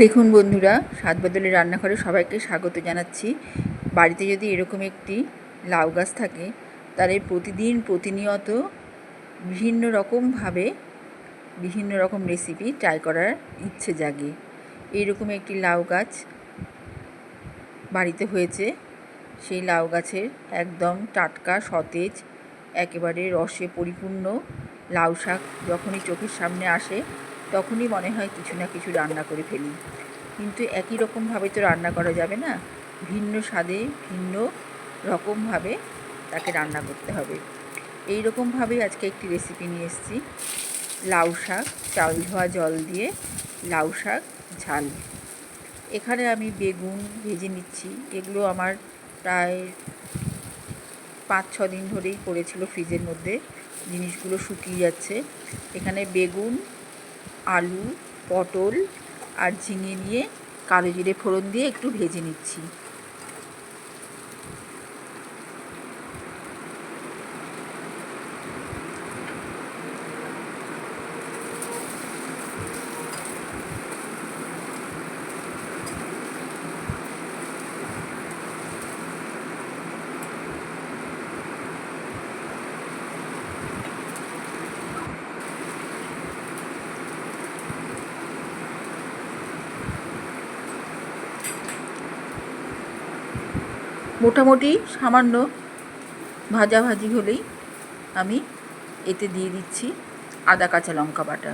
দেখুন বন্ধুরা, স্বাদ বদলে রান্নাঘরে সবাইকে স্বাগত জানাচ্ছি। বাড়িতে যদি এরকম একটি লাউ গাছ থাকে, তাহলে প্রতিদিন প্রতিনিয়ত বিভিন্ন রকমভাবে বিভিন্ন রকম রেসিপি ট্রাই করার ইচ্ছে জাগে। এইরকম একটি লাউ গাছ বাড়িতে হয়েছে। সেই লাউ গাছের একদম টাটকা, সতেজ, একেবারে রসে পরিপূর্ণ লাউ শাক যখনই চোখের সামনে আসে তখনই মনে হয় কিছু না কিছু রান্না করে ফেলি। কিন্তু একই রকমভাবে তো রান্না করা যাবে না। ভিন্ন স্বাদে, ভিন্ন রকমভাবে তাকে রান্না করতে হবে। এই রকমভাবে আজকে একটি রেসিপি নিয়ে এসেছি। লাউ শাক, চাল ধোয়া জল দিয়ে লাউ শাক, ঝাল। এখানে আমি বেগুন ভেজে নিচ্ছি। এগুলো আমার প্রায় পাঁচ ছ দিন ধরেই পড়েছিল ফ্রিজের মধ্যে। জিনিসগুলো শুকিয়ে যাচ্ছে। এখানে বেগুন আলু পটল আর ঝিঙে নিয়ে কালো জিরে ফোড়ন দিয়ে একটু ভেজে নিচ্ছি। মোটামুটি সামান্য ভাজাভাজি হলেই আমি এতে দিয়ে দিচ্ছি আদা, কাঁচা লঙ্কা বাটা।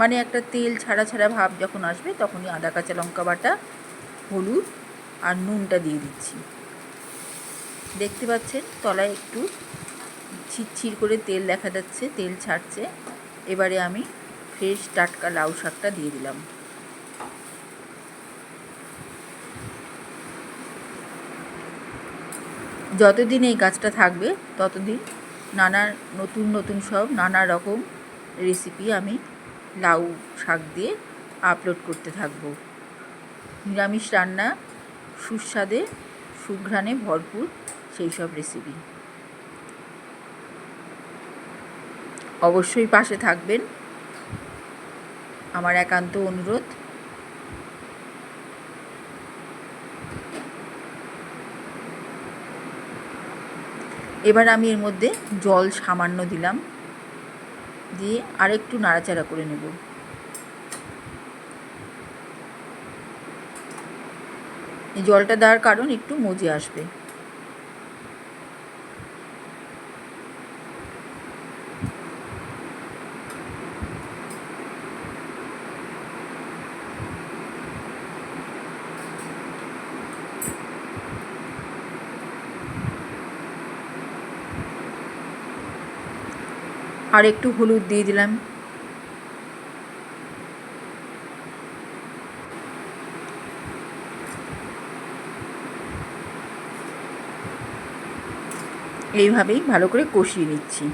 মানে একটা তেল ছাড়া ছাড়া ভাব যখন আসবে তখনই আদা, কাঁচা লঙ্কা বাটা, হলুদ আর নুনটা দিয়ে দিচ্ছি। দেখতে পাচ্ছেন তলায় একটু ছিটছির করে তেল দেখা যাচ্ছে, তেল ছাড়ছে। এবারে আমি ফ্রেশ টাটকা লাউ শাকটা দিয়ে দিলাম। যতদিন এই গাছটা থাকবে, ততদিন নানা নতুন নতুন সব নানা রকম রেসিপি আমি লাউ শাক দিয়ে আপলোড করতে থাকব। নিরামিষ রান্না সুস্বাদে, সুঘ্রাণে ভরপুর সেই সব রেসিপি অবশ্যই পাশে থাকবেন। আমার একান্ত অনুরোধ। এবার আমি এর মধ্যে জল সামান্য দিলাম। দিয়ে আরেকটু নাড়াচাড়া করে নেব। জলটা দেওয়ার কারণ একটু মজে আসবে। আর একটু হলুদ দিয়ে দিলাম। এইভাবেই ভালো করে কষিয়ে নিচ্ছি।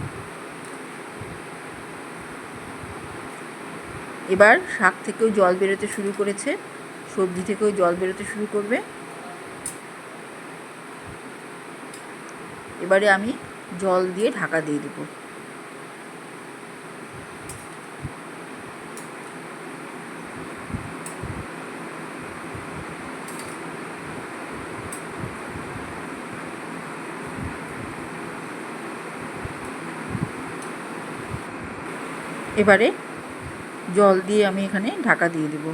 এবার শাক থেকেও জল বেরোতে শুরু করেছে, সবজি থেকেও জল বেরোতে শুরু করবে। এবারে আমি জল দিয়ে ঢাকা দিয়ে দেবো। এবারে জল দিয়ে আমি এখানে ঢাকা দিয়ে দেব।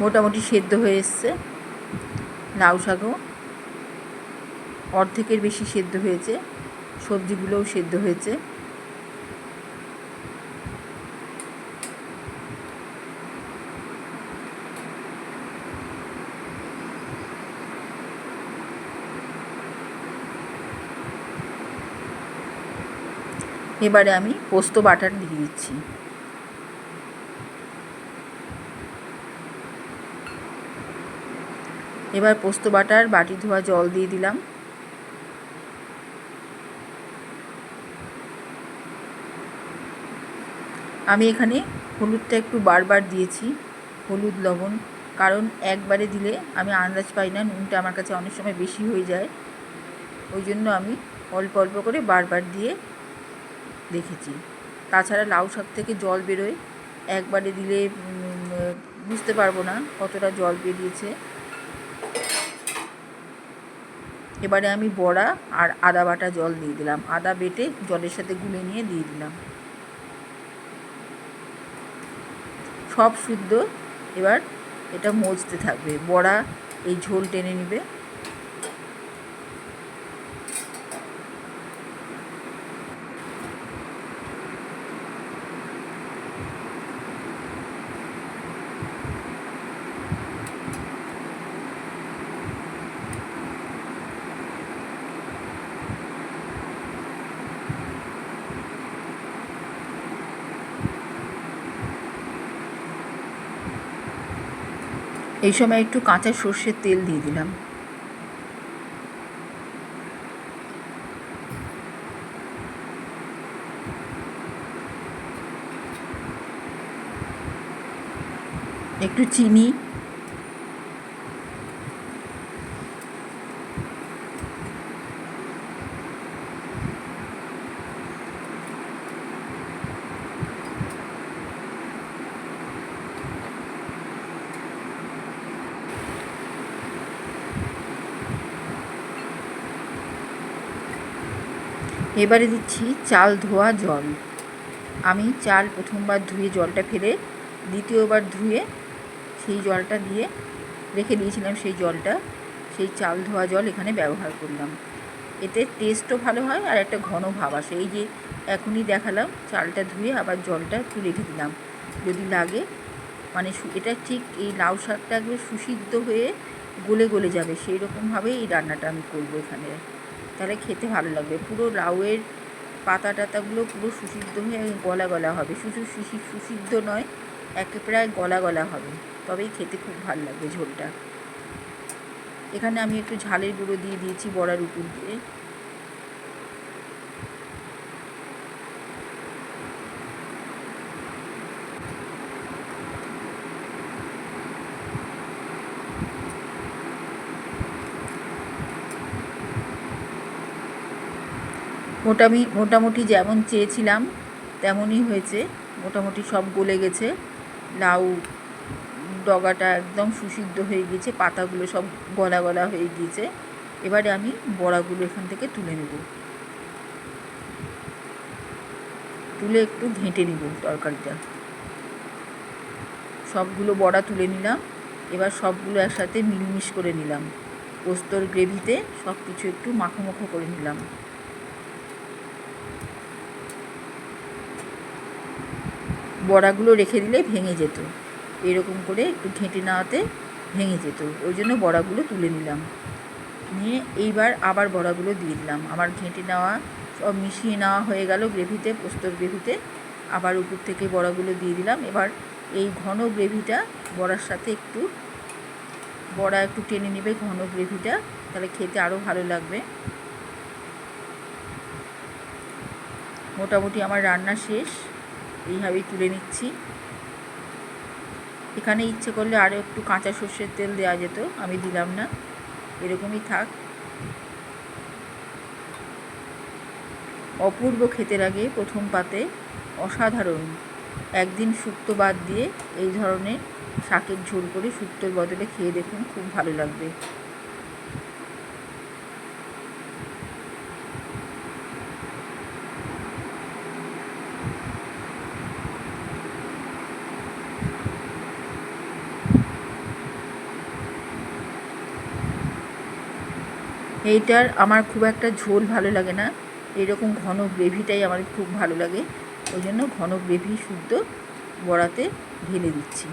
মোটামুটি সেদ্ধ হয়ে এসছে। লাউ শাকও অর্ধেকের বেশি সেদ্ধ হয়েছে। সবজিগুলোও সেদ্ধ হয়েছে। এবারে আমি পোস্ত বাটার দিয়ে দিচ্ছি। এবার পোস্ত বাটার বাটি ধোয়া জল দিয়ে দিলাম। আমি এখানে হলুদটা একটু বারবার দিয়েছি, হলুদ, লবণ, কারণ একবারে দিলে আমি আন্দাজ পাই না, নুনটা আমার কাছে অনেক সময় বেশি হয়ে যায়। ওই জন্য আমি অল্প অল্প করে বারবার দিয়ে রেখেছি তাছাড়া লাউ শাক থেকে জল বেরোয়। একবারে দিলে বুঝতে পারব না কতটা জল বেরিয়েছে। এবারে আমি বড়া আর আদা বাটা জল দিয়ে দিলাম। আদা বেটে জলের সাথে গুলে নিয়ে দিয়ে দিলাম। সব শুদ্ধ। এবার এটা মজতে থাকবে। বড়া এই ঝোল টেনে নিবে। এই সময় একটু কাঁচা সর্ষের তেল দিয়ে দিলাম। একটু চিনি এবারে দিচ্ছি চাল ধোয়া জল। আমি চাল প্রথমবার ধুয়ে জলটা ফেলে দ্বিতীয়বার ধুয়ে সেই জলটা দিয়ে রেখে দিয়েছিলাম সেই জলটা। সেই চাল ধোয়া জল এখানে ব্যবহার করলাম। এতে টেস্টও ভালো হয় আর একটা ঘন ভাব আসে। এই যে এখনই দেখালাম, চালটা ধুয়ে আবার জলটা একটু রেখে দিলাম। যদি লাগে মানে এটা ঠিক এই লাউ শাকটা একবার সুসিদ্ধ হয়ে গলে গলে যাবে। সেই রকমভাবে এই রান্নাটা আমি করব এখানে। তাহলে খেতে ভালো লাগবে। পুরো লাউয়ের পাতা টাতাগুলো পুরো সুসিদ্ধ হয়ে গলা গলা হবে। শুধু সুসি সুসিদ্ধ নয় একে প্রায় গলা গলা হবে। তবেই খেতে খুব ভালো লাগবে ঝোলটা। এখানে আমি একটু ঝালের গুঁড়ো দিয়ে দিয়েছি বড়ার উপর দিয়ে। মোটামি, মোটামুটি যেমন চেয়েছিলাম, তেমনই হয়েছে। মোটামুটি সব গলে গেছে। লাউ, ডগাটা একদম সুসিদ্ধ হয়ে গিয়েছে, পাতাগুলো সব গলা গলা হয়ে গিয়েছে। এবারে আমি বড়াগুলো এখান থেকে তুলে নেব। তুলে একটু ঘেঁটে নিব তরকারিটা। সবগুলো বড়া তুলে নিলাম। এবার সবগুলো একসাথে মিলমিশ করে নিলাম। পোস্তর গ্রেভিতে সব কিছু একটু মাখো মাখো করে নিলাম। বড়াগুলো রেখে দিলে ভেঙে যেত। এরকম করে একটু ঘেঁটে নেওয়াতে ভেঙে যেত। ওই জন্য বড়াগুলো তুলে নিলাম। নিয়ে এইবার আবার বড়াগুলো দিয়ে দিলাম। আমার ঘেঁটে নেওয়া সব মিশিয়ে নেওয়া হয়ে গেল গ্রেভিতে, পোস্তর গ্রেভিতে। আবার উপর থেকে বড়াগুলো দিয়ে দিলাম। এবার এই ঘন গ্রেভিটা বড়ার সাথে একটু, বড়া একটু টেনে নেবে ঘন গ্রেভিটা। তাহলে খেতে আরও ভালো লাগবে। মোটামুটি আমার রান্না শেষ। এইভাবেই তুলে নিচ্ছি। এখানে ইচ্ছে করলে আরও একটু কাঁচা সর্ষের তেল দেওয়া যেত, আমি দিলাম না। এরকমই থাক। অপূর্ব খেতে লাগে প্রথম পাতে অসাধারণ। একদিন শুক্তো বাদ দিয়ে এই ধরনের শাকের ঝোল করে শুক্তোর বদলে খেয়ে দেখুন, খুব ভালো লাগবে। এইটার আমার খুব একটা ঝোল ভালো লাগে না। এরকম ঘন গ্রেভিটাই আমার খুব ভালো লাগে। ওই জন্য ঘন গ্রেভি শুদ্ধ বড়াতে ঢেলে দিচ্ছি।